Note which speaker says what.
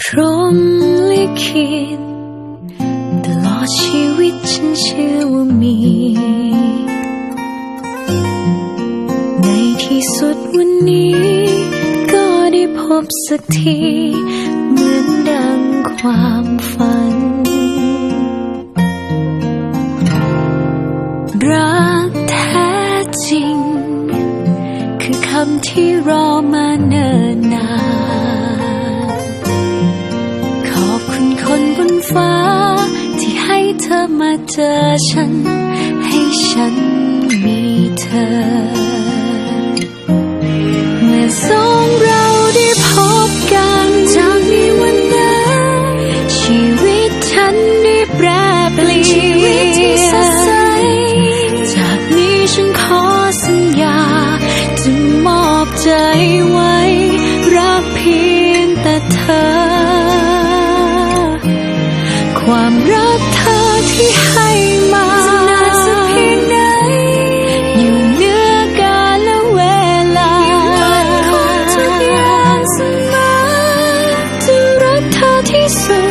Speaker 1: พรมลิขิตตลอดชีวิตฉันเชื่อว่ามี ในที่สุดวันนี้ ก็ได้พบสักที เหมือนดังความฝันรัก คือคำที่รอมาเนิ่นนาน ขอบคุณคนบนฟ้า ที่ให้เธอมาเจอฉัน ให้ฉันมีเธอ ใจไว้ รักเพียงแต่เธอ ความรักเธอที่ให้มาจะน